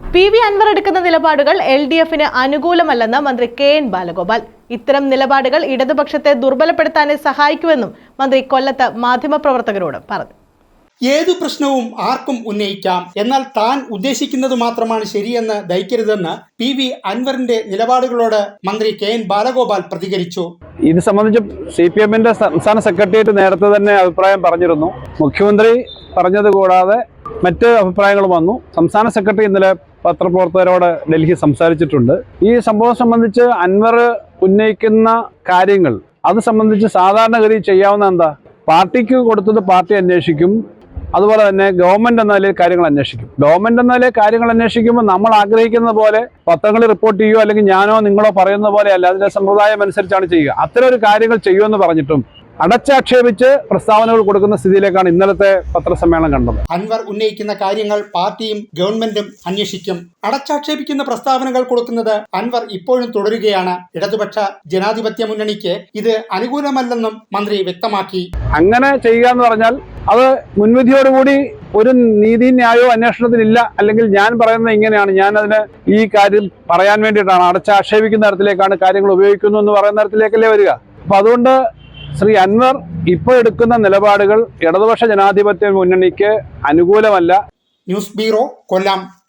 P V Anwar എടുക്കുന്ന നിലപാടുകൾ L D എഫിന് അനുകൂലമല്ലെന്ന് മന്ത്രി കെ എൻ ബാലഗോപാൽ. ഇത്തരം നിലപാടുകൾ ഇടതുപക്ഷത്തെ ദുർബലപ്പെടുത്താനേ സഹായിക്കുമെന്നും മന്ത്രി കൊല്ലത്ത് മാധ്യമപ്രവർത്തകരോട് പറഞ്ഞു. ഏതു പ്രശ്നവും ആർക്കും ഉന്നയിക്കാം. എന്നാൽ താൻ ഉദ്ദേശിക്കുന്നത് മാത്രമാണ് ശരിയെന്ന് ധരിക്കരുതെന്ന് പി വി അൻവറിന്റെ നിലപാടുകളോട് മന്ത്രി കെ എൻ ബാലഗോപാൽ പ്രതികരിച്ചു. ഇത് സംബന്ധിച്ച് സി പി എമ്മിന്റെ സംസ്ഥാന സെക്രട്ടേറിയറ്റ് നേരത്തെ തന്നെ അഭിപ്രായം പറഞ്ഞിരുന്നു. മുഖ്യമന്ത്രി പറഞ്ഞത് കൂടാതെ മറ്റ് അഭിപ്രായങ്ങൾ വന്നു. സംസ്ഥാന സെക്രട്ടറി ഇന്നലെ പത്രപ്രവർത്തകരോട് ഡൽഹി സംസാരിച്ചിട്ടുണ്ട്. ഈ സംഭവം സംബന്ധിച്ച് അൻവർ ഉന്നയിക്കുന്ന കാര്യങ്ങൾ അത് സംബന്ധിച്ച് സാധാരണഗതി ചെയ്യാവുന്ന എന്താ? പാർട്ടിക്ക് കൊടുത്തത് പാർട്ടി അന്വേഷിക്കും. അതുപോലെ തന്നെ ഗവൺമെന്റ് എന്ന നിലയിൽ കാര്യങ്ങൾ അന്വേഷിക്കും. ഗവൺമെന്റ് എന്ന നിലയിൽ കാര്യങ്ങൾ അന്വേഷിക്കുമ്പോൾ നമ്മൾ ആഗ്രഹിക്കുന്ന പോലെ പത്രങ്ങളിൽ റിപ്പോർട്ട് ചെയ്യുകയോ അല്ലെങ്കിൽ ഞാനോ നിങ്ങളോ പറയുന്ന പോലെ അല്ല അതിന്റെ സമ്പ്രദായം അനുസരിച്ചാണ് ചെയ്യുക. അത്തരം ഒരു കാര്യങ്ങൾ ചെയ്യുമെന്ന് പറഞ്ഞിട്ടും അടച്ചാക്ഷേപിച്ച് പ്രസ്താവനകൾ കൊടുക്കുന്ന സ്ഥിതിയിലേക്കാണ് ഇന്നലത്തെ പത്രസമ്മേളനം കണ്ടത്. അൻവർ ഉന്നയിക്കുന്ന കാര്യങ്ങൾ പാർട്ടിയും ഗവൺമെന്റും അന്വേഷിക്കും. അടച്ചാക്ഷേപിക്കുന്ന പ്രസ്താവനകൾ കൊടുക്കുന്നത് അൻവർ ഇപ്പോഴും തുടരുകയാണ്. ഇടതുപക്ഷ ജനാധിപത്യ മുന്നണിക്ക് ഇത് അനുകൂലമല്ലെന്നും മന്ത്രി വ്യക്തമാക്കി. അങ്ങനെ ചെയ്യുക എന്ന് പറഞ്ഞാൽ അത് മുൻവിധിയോടുകൂടി ഒരു നീതി ന്യായവും അന്വേഷണത്തിനില്ല. അല്ലെങ്കിൽ ഞാൻ പറയുന്നത് ഇങ്ങനെയാണ്. ഞാൻ അതിന് ഈ കാര്യം പറയാൻ വേണ്ടിയിട്ടാണ്. അടച്ചാക്ഷേപിക്കുന്ന തരത്തിലേക്കാണ് കാര്യങ്ങൾ ഉപയോഗിക്കുന്നു എന്ന് പറയുന്ന തരത്തിലേക്കല്ലേ വരിക. അപ്പൊ അതുകൊണ്ട് ശ്രീ അൻവർ ഇപ്പോൾ എടുക്കുന്ന നിലപാടുകൾ ഇടതുപക്ഷ ജനാധിപത്യ മുന്നണിക്ക് അനുകൂലമല്ല. News bureau Kollam.